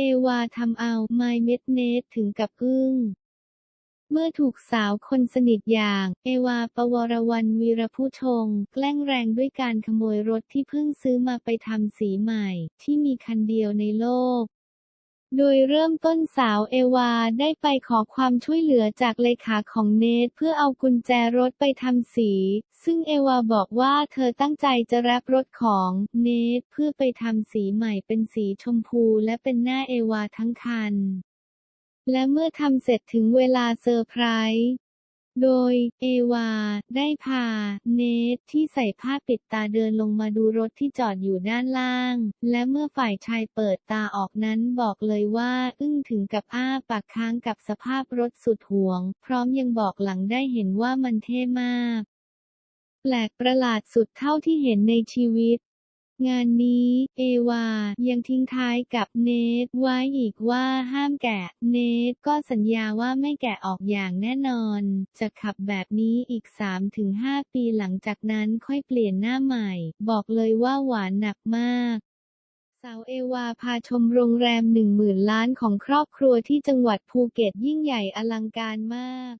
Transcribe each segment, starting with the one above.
เอวาทำเอาไมเม็ดเนตถึงกับอึ้ง เมื่อถูกสาวคนสนิทอย่าง เอวาปวรวรรณวีรผู้ชง แกล้งแรงด้วยการขโมยรถที่เพิ่งซื้อมาไปทำสีใหม่ ที่มีคันเดียวในโลก โดยเริ่มต้นสาวเอวาได้ไปขอความช่วยเหลือจากเลขาของเนทเพื่อเอากุญแจรถไปทำสี ซึ่งเอวาบอกว่าเธอตั้งใจจะรับรถของเนทเพื่อไปทำสีใหม่เป็นสีชมพูและเป็นหน้าเอวาทั้งคัน และเมื่อทำเสร็จถึงเวลาเซอร์ไพรส์ โดย เอวา ได้พา เนทที่ใส่ผ้าปิดตาเดินลงมาดูรถที่จอดอยู่ด้านล่าง และเมื่อฝ่ายชายเปิดตาออกนั้นบอกเลยว่าอึ้งถึงกับอ้าปากค้างกับสภาพรถสุดห่วง พร้อมยังบอกหลังได้เห็นว่ามันเท่มากแปลกประหลาดสุดเท่าที่เห็นในชีวิต งานนี้ เอวา ยังทิ้งท้ายกับเนทไว้อีกว่าห้ามแกะ เนทก็สัญญาว่าไม่แกะออกอย่างแน่นอน จะขับแบบนี้อีก 3-5 ปีหลังจากนั้นค่อยเปลี่ยนหน้าใหม่ บอกเลยว่าหวานหนักมากสาวเอวาพาชมโรงแรมหนึ่งหมื่นล้านของครอบครัวที่จังหวัดภูเก็ตยิ่งใหญ่อลังการมาก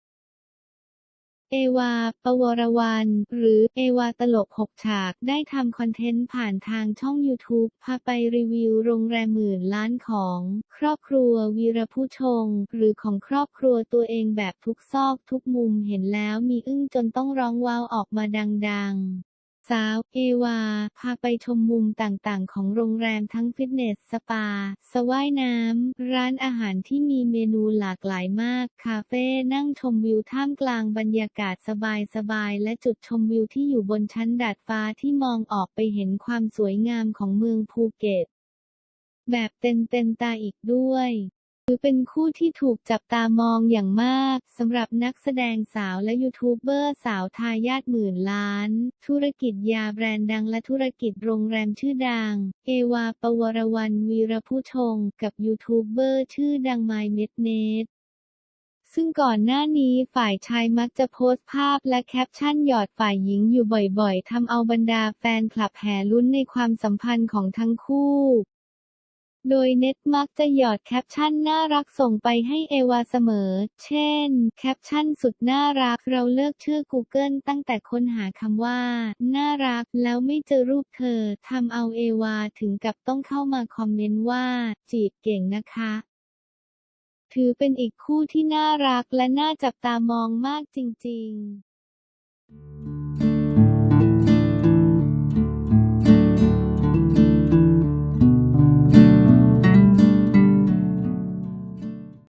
เอวา ปวรวรรณ หรือเอวาตลกหกฉาก ได้ทำคอนเทนต์ผ่านทางช่อง YouTube พาไปรีวิวโรงแรมหมื่นล้านของ ครอบครัววีรผู้ชง หรือของครอบครัวตัวเองแบบทุกซอกทุกมุมเห็นแล้วมีอึ้งจนต้องร้องว้าวออกมาดัง ๆ สาว เอวา พาไปชมมุมต่างๆ ของโรงแรมทั้งฟิตเนส สปา สว่ายน้ำ ร้านอาหารที่มีเมนูหลากหลายมาก คาเฟ่นั่งชมวิวท่ามกลางบรรยากาศสบายๆ และจุดชมวิวที่อยู่บนชั้นดาดฟ้าที่มองออกไปเห็นความสวยงามของเมืองภูเก็ต แบบเต็มเต็มๆตาอีกด้วย ถือเป็นคู่ที่ถูกจับตามองอย่างมากสำหรับนักแสดงสาวและยูทูบเบอร์สาวทายาทหมื่นล้าน ธุรกิจยาแบรนด์ดังและธุรกิจโรงแรมชื่อดัง เอวาปวรวรรณวีรผู้ชง กับยูทูบเบอร์ชื่อดังไมเม็ดเนตซึ่งก่อนหน้านี้ฝ่ายชายมักจะโพสต์ภาพและแคปชั่นหยอดฝ่ายหญิงอยู่บ่อยๆทำเอาบรรดาแฟนคลับแห่ลุ้นในความสัมพันธ์ของทั้งคู่ โดยเน็ตมักจะหยอดแคปชั่นน่ารักส่งไปให้เอวาเสมอ เช่น แคปชั่นสุดน่ารัก เราเลิกชื่อ Google ตั้งแต่ค้นหาคำว่า น่ารัก แล้วไม่เจอรูปเธอ ทำเอาเอวาถึงกับต้องเข้ามาคอมเมนต์ว่า จีบเก่งนะคะถือเป็นอีกคู่ที่น่ารักและน่าจับตามองมากจริง ๆ